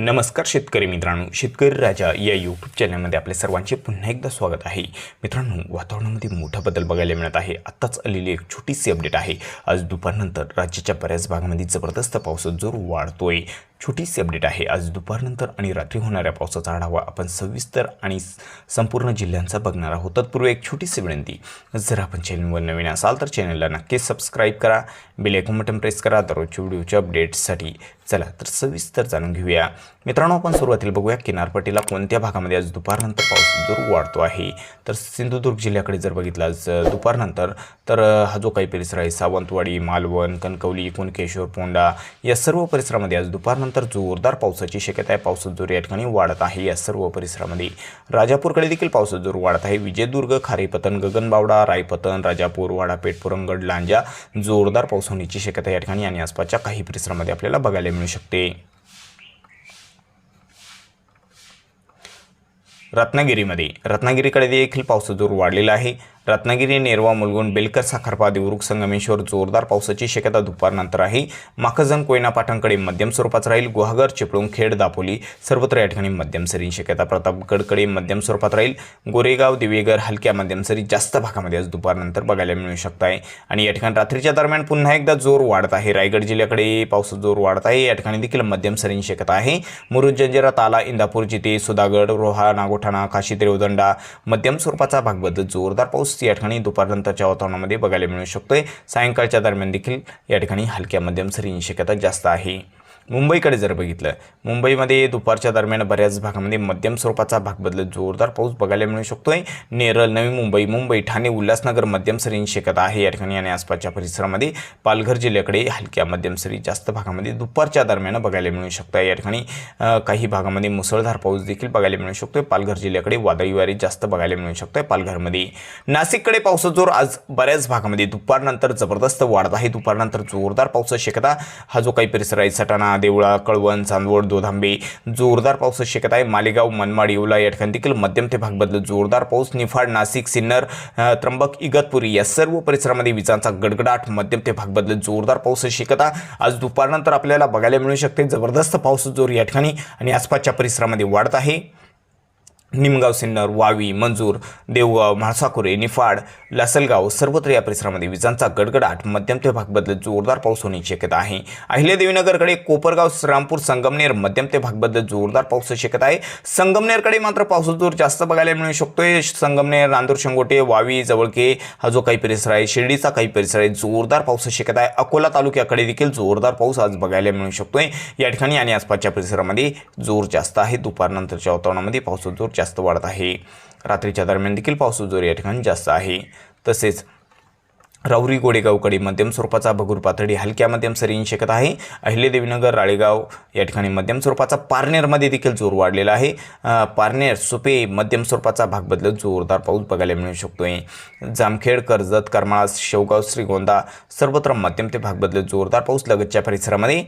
नमस्कार शेतकरी मित्रांनो शेतकरी राजा या यूट्यूब चॅनलमध्ये आपल्या सर्वांचे पुन्हा एकदा स्वागत आहे. मित्रांनो वातावरणामध्ये मोठा बदल बघायला मिळत आहे. आत्ताच आलेली एक छोटीशी अपडेट आहे. आज दुपारनंतर राज्याच्या बऱ्याच भागामध्ये जबरदस्त पावसाचा जोर वाढतोय. छोटीशी अपडेट आहे. आज दुपारनंतर आणि रात्री होणाऱ्या पावसाचा आढावा आपण सविस्तर आणि संपूर्ण जिल्ह्यांचा बघणार आहोत. तत्पूर्वी एक छोटीशी विनंती. जर आपण चॅनलवर नवीन असाल तर चॅनलला नक्कीच सबस्क्राईब करा. बेल आयकॉन बटन प्रेस करा. दररोजच्या व्हिडिओच्या अपडेट्ससाठी चला तर सविस्तर जाणून घेऊया. मित्रांनो आपण सुरुवातीला बघूया किनारपट्टीला कोणत्या भागामध्ये आज दुपारनंतर पाऊस जोर वाढतो आहे. तर सिंधुदुर्ग जिल्ह्याकडे जर बघितलं आज दुपारनंतर तर हा जो काही परिसर आहे सावंतवाडी मालवण कणकवली कुणकेश्वर पोंडा या सर्व परिसरामध्ये आज दुपारनंतर जोरदार पावसाची शक्यता आहे. पावसाचा जोर या ठिकाणी वाढत आहे या सर्व परिसरामध्ये. राजापूरकडे देखील पावसाचा जोर वाढत आहे. विजयदुर्ग खारीपतन गगनबावडा रायपतन राजापूर वाडा पेठपुरंगड लांजा जोरदार पाऊस होण्याची शक्यता या ठिकाणी आणि आसपासच्या काही परिसरामध्ये आपल्याला बघायला मिळू शकते. रत्नागिरीमध्ये. रत्नागिरीकडे देखील पावसाचा जोर वाढलेला आहे. रत्नागिरी नेरवा मुलगुण बेलकर साखरपा देवरुख संगमेश्वर जोरदार पावसाची शक्यता दुपारनंतर आहे. माखजन कोयना पाठांकडे मध्यम स्वरूपात राहील. गुहागर चिपळूण खेड दापोली सर्वत्र या ठिकाणी मध्यम सरी शक्यता. प्रतापगडकडे मध्यम स्वरूपात राहील. गोरेगाव दिवेगर हलक्या मध्यम सरी जास्त भागामध्ये आज दुपारनंतर बघायला मिळू शकत आहे आणि या ठिकाणी रात्रीच्या दरम्यान पुन्हा एकदा जोर वाढत आहे. रायगड जिल्ह्याकडे पावसाचा जोर वाढत आहे. या ठिकाणी देखील मध्यम सरींची शक्यता आहे. मुरुड जंजिरा ताला इंदापूर जिते सुधागड रोहा नागोठाणा काशी देवदंडा मध्यम स्वरूपाचा भाग जोरदार पाऊस या ठिकाणी दुपारनंतरच्या वातावरणामध्ये बघायला मिळू शकतोय. सायंकाळच्या दरम्यान देखील या ठिकाणी हलक्या मध्यम सरींची शक्यता जास्त आहे. मुंबईकडे जर बघितलं मुंबईमध्ये दुपारच्या दरम्यान बऱ्याच भागामध्ये मध्यम स्वरूपाचा भाग बदलत जोरदार पाऊस बघायला मिळू शकतोय. नेरळ नवी मुंबई मुंबई ठाणे उल्हासनगर मध्यम सरींची शक्यता आहे. या ठिकाणी आणि आसपासच्या परिसरामध्ये पालघर जिल्ह्याकडे हलक्या मध्यम सरी जास्त भागामध्ये दुपारच्या दरम्यान बघायला मिळू शकतं या ठिकाणी काही भागामध्ये मुसळधार पाऊस देखील बघायला मिळू शकतोय. पालघर जिल्ह्याकडे वादळी वारे जास्त बघायला मिळू शकतोय पालघरमध्ये. नाशिककडे पावसाचा जोर आज बऱ्याच भागामध्ये दुपारनंतर जबरदस्त वाढत आहे. दुपारनंतर जोरदार पावसाची शक्यता हा जो काही परिसर आहे सटाणा देवळा कळवण चांदवड दोधांबे जोरदार पाऊस शक्यता आहे. मालेगाव मनमाड येवला या ठिकाणी देखील मध्यम ते भाग जोरदार पाऊस निफाड नाशिक सिन्नर त्र्यंबक इगतपुरी या सर्व परिसरामध्ये विजांचा गडगडाट मध्यम ते भाग जोरदार पाऊस शक्यता आज दुपारनंतर आपल्याला बघायला मिळू शकते जबरदस्त पाऊस जोर या ठिकाणी आणि आसपासच्या परिसरामध्ये वाढत आहे. निमगाव सिन्नर वावी मंजूर देवगाव म्हाळसाकुरे निफाड लासलगाव सर्वत्र या परिसरामध्ये विजांचा गडगडाट मध्यम ते भागबदल जोरदार पाऊस होण्याची शक्यता आहे. अहिल्यादेवीनगरकडे कोपरगाव श्रीरामपूर संगमनेर मध्यम ते भागबदल जोरदार पावसाची शक्यता आहे. संगमनेरकडे मात्र पावसाचा जोर जास्त बघायला मिळू शकतोय. संगमनेर नांदूर शंगोटे वावी जवळके हा जो काही परिसर आहे शिर्डीचा काही परिसर आहे जोरदार पावसाची शक्यता आहे. अकोला तालुक्याकडे देखील जोरदार पाऊस आज बघायला मिळू शकतोय. या ठिकाणी आणि आसपासच्या परिसरामध्ये जोर जास्त आहे. दुपारनंतरच्या वातावरणामध्ये पावसाचा जोर जास्त वाढत आहे. रात्रीच्या दरम्यान देखील पावसाचा जोर या ठिकाणी जास्त आहे. तसेच राऊरी गोडेगावकडे मध्यम स्वरूपाचा भगूर पातळी हलक्या मध्यम सरीन शक्यता आहे. अहिल्यादेवीनगर राळेगाव या ठिकाणी मध्यम स्वरूपाचा पारनेरमध्ये देखील जोर वाढलेला आहे. पारनेर सुपे मध्यम स्वरूपाचा भाग बदलत जोरदार पाऊस बघायला मिळू शकतोय. जामखेड कर्जत करमाळा शेवगाव श्रीगोंदा सर्वत्र मध्यम ते भाग बदलत जोरदार पाऊस लगतच्या परिसरामध्ये.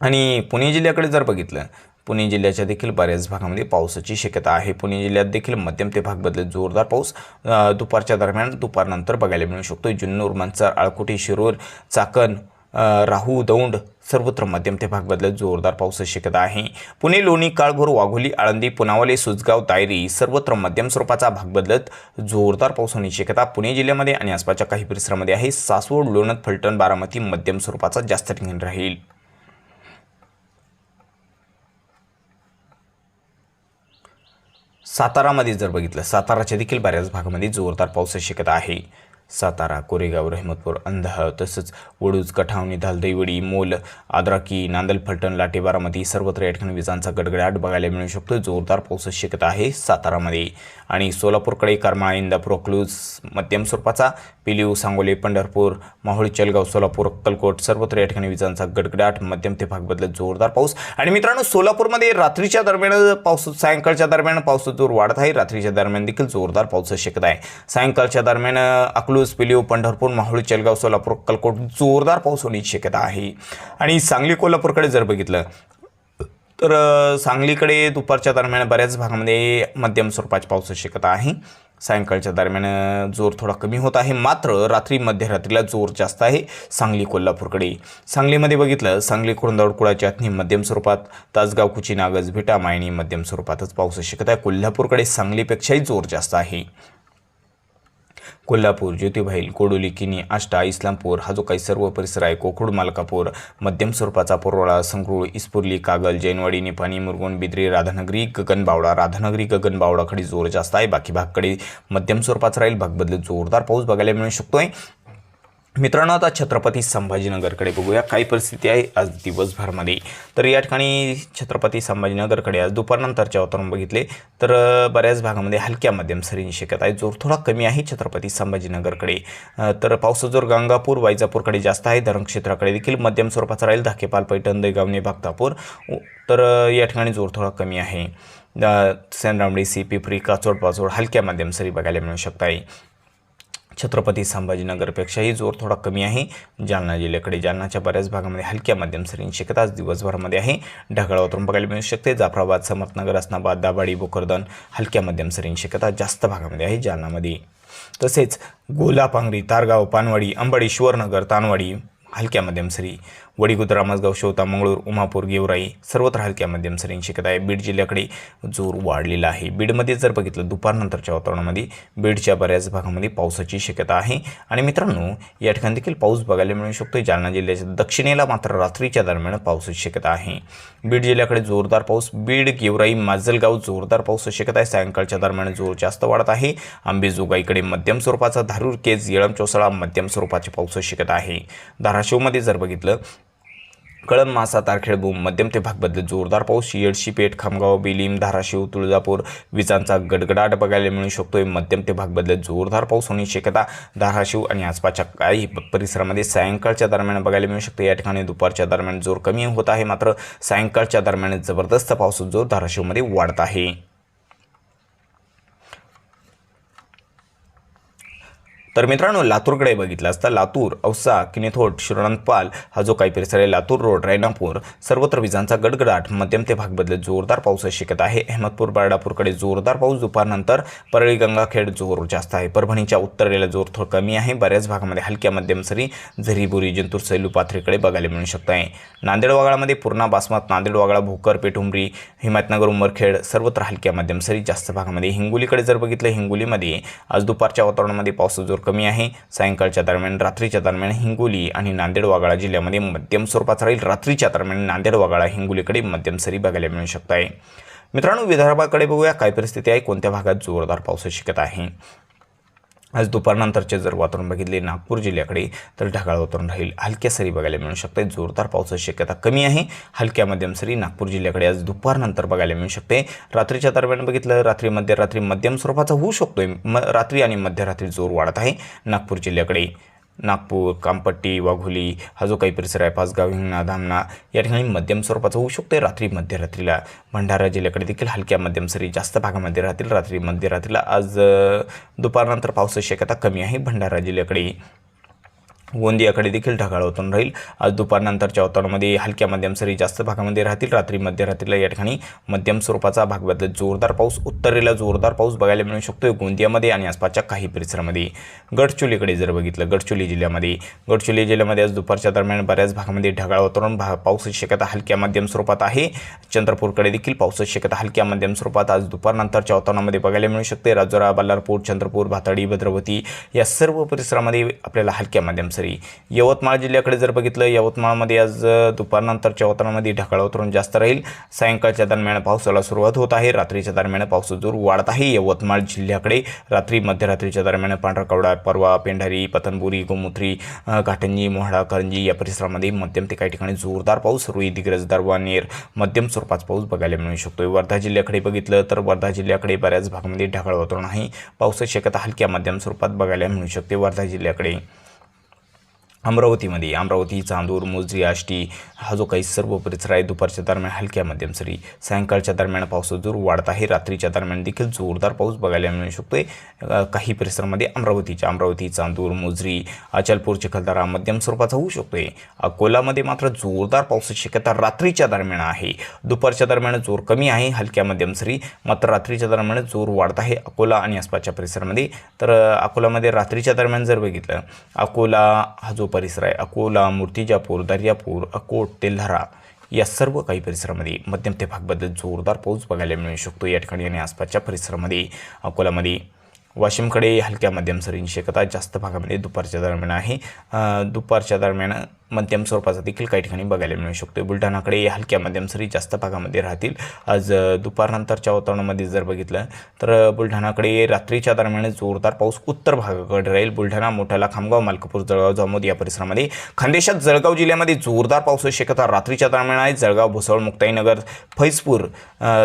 आणि पुणे जिल्ह्याकडे जर बघितलं पुणे जिल्ह्याच्या देखील बऱ्याच भागामध्ये पावसाची शक्यता आहे. पुणे जिल्ह्यात देखील मध्यम ते भाग बदलत जोरदार पाऊस दुपारच्या दरम्यान दुपारनंतर बघायला मिळू शकतो. जुन्नूर मंचर आळकुटी शिरूर चाकण राहू दौंड सर्वत्र मध्यम ते भाग बदलत जोरदार पावसाची शक्यता आहे. पुणे लोणी काळभोर वाघोली आळंदी पुनावले सुजगाव तायरी सर्वत्र मध्यम स्वरूपाचा भाग बदलत जोरदार पाऊस होण्याची शक्यता पुणे जिल्ह्यामध्ये आणि आसपासच्या काही परिसरामध्ये आहे. सासवड लोणत फलटण बारामती मध्यम स्वरूपाचा जास्त ठिकाणी राहील. सातारामध्ये जर बघितलं साताराच्या देखील बऱ्याच भागामध्ये जोरदार पावसाची शक्यता आहे. सातारा कोरेगाव रहमतपूर अंधाव तसंच वडूज कठावणी धालदैवडी मोल आद्राकी नांदल फलटण लाटे बारामती सर्वत्र या ठिकाणी विजांचा गडगडाट बघायला मिळू शकतो. जोरदार पाऊस शक्यता आहे सातारामध्ये. आणि सोलापूरकडे करमाळा इंदापूर अकलूज मध्यम स्वरूपाचा पिलीव सांगोले पंढरपूर माहुळी चलगाव सोलापूर अक्कलकोट सर्वत्र या ठिकाणी विजांचा गडगडाट मध्यम ते भाग बदलत जोरदार पाऊस. आणि मित्रांनो सोलापूरमध्ये रात्रीच्या दरम्यान पाऊस सायंकाळच्या दरम्यान पाऊस जोर वाढत आहे. रात्रीच्या दरम्यान देखील जोरदार पाऊस शक्यता आहे. सायंकाळच्या दरम्यान अकलूज अकलूज पिलीव पंढरपूर माहुळी चेलगाव सोलापूर अक्कलकोट जोरदार पाऊस होण्याची शक्यता आहे. आणि सांगली कोल्हापूरकडे जर बघितलं तर सांगलीकडे दुपारच्या दरम्यान बऱ्याच भागामध्ये मध्यम स्वरूपाची पावसाची शक्यता आहे. सायंकाळच्या दरम्यान जोर थोडा कमी होत आहे. मात्र रात्री मध्यरात्रीला जोर जास्त आहे सांगली कोल्हापूरकडे. सांगलीमध्ये बघितलं सांगली कुरुंदावड कुळाची अथनी मध्यम स्वरूपात तासगाव कुची नागज भिटा मायणी मध्यम स्वरूपातच पाऊस शक्यता आहे. कोल्हापूरकडे सांगलीपेक्षाही जोर जास्त आहे. कोल्हापूर ज्योतिबाईल कोडोली किनी आष्टा इस्लामपूर हा जो काही सर्व परिसर आहे कोखूड मालकापूर मध्यम स्वरूपाचा पुरवळा संगरूळ इस्पुर्ली कागल जैनवाडी निपाणी मुरगुण बिद्री राधानगरी गगनबावडा राधानगरी गगनबावडाकडे जोर जास्त आहे. बाकी भागकडे मध्यम स्वरूपाचा राहील. भाग बदलत जोरदार पाऊस बघायला मिळू शकतोय. मित्रांनो आता छत्रपती संभाजीनगरकडे बघूया. काय परिस्थिती आहे आज दिवसभरामध्ये? तर या ठिकाणी छत्रपती संभाजीनगरकडे आज दुपारनंतरच्या वातावरण बघितले तर बऱ्याच भागामध्ये हलक्या मध्यम सरींची शक्यता आहे. जोर थोडा कमी आहे छत्रपती संभाजीनगरकडे. तर पावसाचा जोर गंगापूर वायजापूरकडे जास्त आहे. धरण क्षेत्राकडे देखील मध्यम स्वरूपाचा राहील. धाकेपाल पैठण दैगावणे भागतापूर तर या ठिकाणी जोर थोडा कमी आहे. सॅनरामडी सी पिपरी काचोड पाचोड हलक्या मध्यम सरी बघायला मिळू शकत आहे छत्रपती संभाजीनगरपेक्षाही जोर थोडा कमी आहे. जालना जिल्ह्याकडे जालनाच्या बऱ्याच भागामध्ये हलक्या मध्यम सरींची आज दिवसभरामध्ये आहे. ढगाळ वातावरण बघायला मिळू शकते. जाफराबाद समर्थनगर असनाबाद दाबाडी बोकरदन हलक्या मध्यम सरींची शक्यता जास्त भागामध्ये आहे जालनामध्ये. तसेच गोलापांगरी तारगाव पानवाडी अंबाडी शिवरनगर तानवाडी हलक्या मध्यम सरी. वडीगुद रामसगाव शेवता मंगळूर उमापूर गेवराई सर्वत्र हलक्या मध्यम सरींची शक्यता आहे. बीड जिल्ह्याकडे जोर वाढलेला आहे. बीडमध्ये जर बघितलं दुपारनंतरच्या वातावरणामध्ये बीडच्या बऱ्याच भागामध्ये पावसाची शक्यता आहे. आणि मित्रांनो या ठिकाणी देखील पाऊस बघायला मिळू शकतो जालना जिल्ह्याच्या दक्षिणेला मात्र रात्रीच्या दरम्यान पावसाची शक्यता आहे. बीड जिल्ह्याकडे जोरदार पाऊस बीड गेवराई माजलगाव जोरदार पाऊस शक्यता आहे. सायंकाळच्या दरम्यान जोर जास्त वाढत आहे. आंबेजोगाईकडे मध्यम स्वरूपाचा धारूर केज येळम चोसळा मध्यम स्वरूपाची पाऊस शक्यता आहे. धाराशिवमध्ये जर बघितलं कळंब मासा तारखेळबूम मध्यम ते भाग जोरदार पाऊस येडशीपेठ खामगाव बिलीम धाराशिव तुळजापूर विजांचा गडगडाट बघायला मिळू शकतोय. मध्यम ते भाग जोरदार पाऊस होण्याची शक्यता धाराशिव आणि आसपासच्या काही परिसरामध्ये सायंकाळच्या दरम्यान बघायला मिळू शकते. या ठिकाणी दुपारच्या दरम्यान जोर कमी होत आहे. मात्र सायंकाळच्या दरम्यान जबरदस्त पाऊस जोर धाराशिवमध्ये वाढत आहे. तर मित्रांनो लातूरकडे बघितलं असता लातूर औसा किनेथोट शिरोणपाल हा जो काही परिसर आहे लातूर रोड रायनापूर सर्वत्र विजांचा गडगडाट मध्यम ते भाग बदलत जोरदार पाऊस शिकत आहे. अहमदपूर बारडापूरकडे जोरदार पाऊस दुपारनंतर परळी गंगाखेड जोर जास्त आहे. परभणीच्या उत्तरेला जोर थोडं कमी आहे. बऱ्याच भागामध्ये हलक्या मध्यम सरी झरीबुरी जंतूर सैलू पाथरीकडे बघायला मिळू शकत आहे. नांदेड वागळामध्ये पूर्णा बासमत नांदेड वागळा भोकर पेठुंबरी हिमायतनगर उमरखेड सर्वत्र हलक्या मध्यम सरी जास्त भागामध्ये हिंगोलीकडे जर बघितलं हिंगोलीमध्ये आज दुपारच्या वातावरणामध्ये पावसाचा जोर कमी आहे. सायंकाळच्या दरम्यान रात्रीच्या दरम्यान हिंगोली आणि नांदेड वागाळा जिल्ह्यामध्ये मध्यम स्वरूपात राहील. रात्रीच्या दरम्यान नांदेड वागळा हिंगोलीकडे मध्यम सरी बघायला मिळू शकत आहे मित्रांनो विदर्भाकडे बघूया काय परिस्थिती आहे कोणत्या भागात जोरदार पावसाची शक्यता आहे? आज दुपारनंतरचे जर वातावरण बघितले नागपूर जिल्ह्याकडे तर ढगाळ वातावरण राहील. हलक्या सरी बघायला मिळू शकते. जोरदार पावसाची शक्यता कमी आहे. हलक्या मध्यम सरी नागपूर जिल्ह्याकडे आज दुपारनंतर बघायला मिळू शकते. रात्रीच्या दरम्यान बघितलं रात्री मध्यरात्री मध्यम स्वरूपाचा होऊ शकतोय. म रात्री आणि मध्यरात्री जोर वाढत आहे. नागपूर जिल्ह्याकडे नागपूर कामपट्टी वाघोली हा जो काही परिसर आहे पाचगाव हिंगणा धामणा या ठिकाणी मध्यम स्वरूपाचा होऊ शकतो रात्री मध्यरात्रीला. भंडारा जिल्ह्याकडे देखील हलक्या मध्यम सरी जास्त भागामध्ये राहतील रात्री मध्यरात्रीला. आज दुपारनंतर पावसाची शक्यता कमी आहे भंडारा जिल्ह्याकडे. गोंदियाकडे देखील ढगाळ वातावरण राहील. आज दुपारनंतरच्या वातावरणामध्ये हलक्या मध्यम सरी जास्त भागामध्ये राहतील. रात्री मध्यरात्रीला या ठिकाणी मध्यम स्वरूपाचा भाग बदलत जोरदार पाऊस उत्तरेला जोरदार पाऊस बघायला मिळू शकतो गोंदियामध्ये आणि आसपासच्या काही परिसरामध्ये. गडचोलीकडे जर बघितलं गडचोली जिल्ह्यामध्ये गडचोली जिल्ह्यामध्ये आज दुपारच्या दरम्यान बऱ्याच भागामध्ये ढगाळ वातावरण भा पावसाची शक्यता हलक्या मध्यम स्वरूपात आहे. चंद्रपूरकडे देखील पावसाची शक्यता हलक्या मध्यम स्वरूपात आज दुपारनंतरच्या वातावरणामध्ये बघायला मिळू शकते. राजोरा बल्लारपूर चंद्रपूर भाताडी भद्रवती या सर्व परिसरामध्ये आपल्याला हलक्या मध्यम सरी यवतमाळ जिल्ह्याकडे जर बघितलं यवतमाळमध्ये आज दुपारनंतरच्या वातावरणामध्ये ढगाळ वातावरण जास्त राहील. सायंकाळच्या दरम्यान पावसाला सुरुवात होत आहे. रात्रीच्या दरम्यान पावसाचा जोर वाढत आहे. यवतमाळ जिल्ह्याकडे रात्री मध्यरात्रीच्या दरम्यान पांढरा कवडा परवा पेंढारी पतनपुरी गोमुत्री घाटंजी मोहडा करंजी या परिसरामध्ये मध्यम ते काही ठिकाणी जोरदार पाऊस रुई दिग्रज दरवानेर मध्यम स्वरूपाचा पाऊस बघायला मिळू शकतो वर्धा जिल्ह्याकडे बघितलं तर वर्धा जिल्ह्याकडे बऱ्याच भागामध्ये ढगाळ वातावरण आहे. पावसाची शक्यता हलक्या मध्यम स्वरूपात बघायला मिळू शकते. वर्धा जिल्ह्याकडे अमरावतीमध्ये. अमरावती चांदूर मोजरी आष्टी हा जो काही सर्व परिसर आहे दुपारच्या दरम्यान हलक्या मध्यम सरी सायंकाळच्या दरम्यान पावसाचा जोर वाढत आहे. रात्रीच्या दरम्यान देखील जोरदार पाऊस बघायला मिळू शकतो आहे काही परिसरामध्ये अमरावतीच्या अमरावती चांदूर मोजरी अचलपूर चिखलदरा मध्यम स्वरूपाचा होऊ शकतोय. अकोलामध्ये मात्र जोरदार पावसाची शक्यता रात्रीच्या दरम्यान आहे. दुपारच्या दरम्यान जोर कमी आहे हलक्या मध्यम सरी मात्र रात्रीच्या दरम्यान जोर वाढत आहे. अकोला आणि आसपासच्या परिसरामध्ये तर अकोलामध्ये रात्रीच्या दरम्यान जर बघितलं अकोला हा जो परिसर आहे. अकोला मूर्तिजापूर दर्यापूर अकोट तेल्हारा या सर्व काही परिसरामध्ये मध्यम ते भागबद्दल जोरदार पाऊस बघायला मिळू शकतो. या ठिकाणी आणि आसपासच्या परिसरामध्ये अकोलामध्ये वाशिमकडे हलक्या मध्यम सरींची शक्यता जास्त भागामध्ये दुपारच्या दरम्यान आहे. दुपारच्या दरम्यान मध्यम स्वरूपाचा देखील काही ठिकाणी बघायला मिळू शकतो. बुलढाणाकडे हलक्या मध्यम सरी जास्त भागामध्ये राहतील. आज दुपारनंतरच्या वातावरणामध्ये जर बघितलं तर बुलढाणाकडे रात्रीच्या दरम्यान जोरदार पाऊस उत्तर भागाकडे राहील. बुलढाणा मोठाला खामगाव मालकापूर जळगाव जामोद या परिसरामध्ये. खानदेशात जळगाव जिल्ह्यामध्ये जोरदार पावसाची शक्यता रात्रीच्या दरम्यान आहे जळगाव भुसावळ मुक्ताईनगर फैजपूर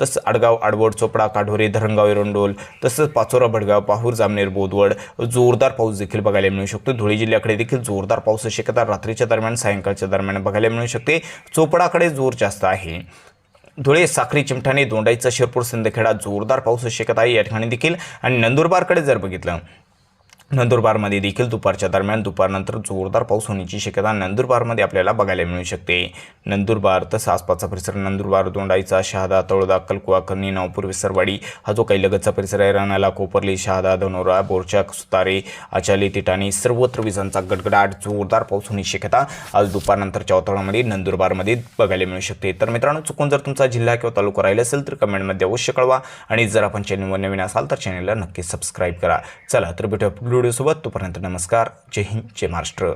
तसंच आडगाव आडवड चोपडा काढोरे धरणगाव एरंडोल तसंच पाचोरा भडगाव पाहूर जामनेर बोदवड जोरदार पाऊस देखील बघायला मिळू शकतो. धुळे जिल्ह्याकडे देखील जोरदार पावसाची शक्यता रात्रीच्या दरम्यान सायंकाळच्या दरम्यान बघायला मिळू शकते. चोपडाकडे जोर जास्त आहे. धुळे साखरी चिमठाणे दोंडाईचा शिरपूर सिंदखेडा जोरदार पाऊस शक्यता आहे या ठिकाणी देखील. आणि नंदुरबारकडे जर बघितलं नंदुरबारमध्ये देखील दुपारच्या दरम्यान दुपारनंतर जोरदार पाऊस होण्याची शक्यता नंदुरबारमध्ये आपल्याला बघायला मिळू शकते. नंदुरबार तसं आसपासचा परिसर नंदुरबार दोंडाईचा शहादा तळोदा कलकुवा कन्नी नावपूर विसरवाडी हा जो काही लगतचा परिसर आहे राणाला कोपरली शहादा धनोरा बोरचा सुतारे आचाली तिटाणी सर्वत्र विजांचा गडगडाट जोरदार पाऊस होण्याची शक्यता आज दुपारनंतरच्या वातावरणामध्ये नंदुरबारमध्ये बघायला मिळू शकते. तर मित्रांनो चुकून जर तुमचा जिल्हा किंवा तालुका राहिला असेल तर कमेंटमध्ये अवश्य कळवा आणि जर आपण चॅनलवर नवीन असाल तर चॅनलला नक्की सबस्क्राईब करा. चला तर भेटू व्हिडिओसोबत तोपर्यंत नमस्कार. जय हिंद जय महाराष्ट्र.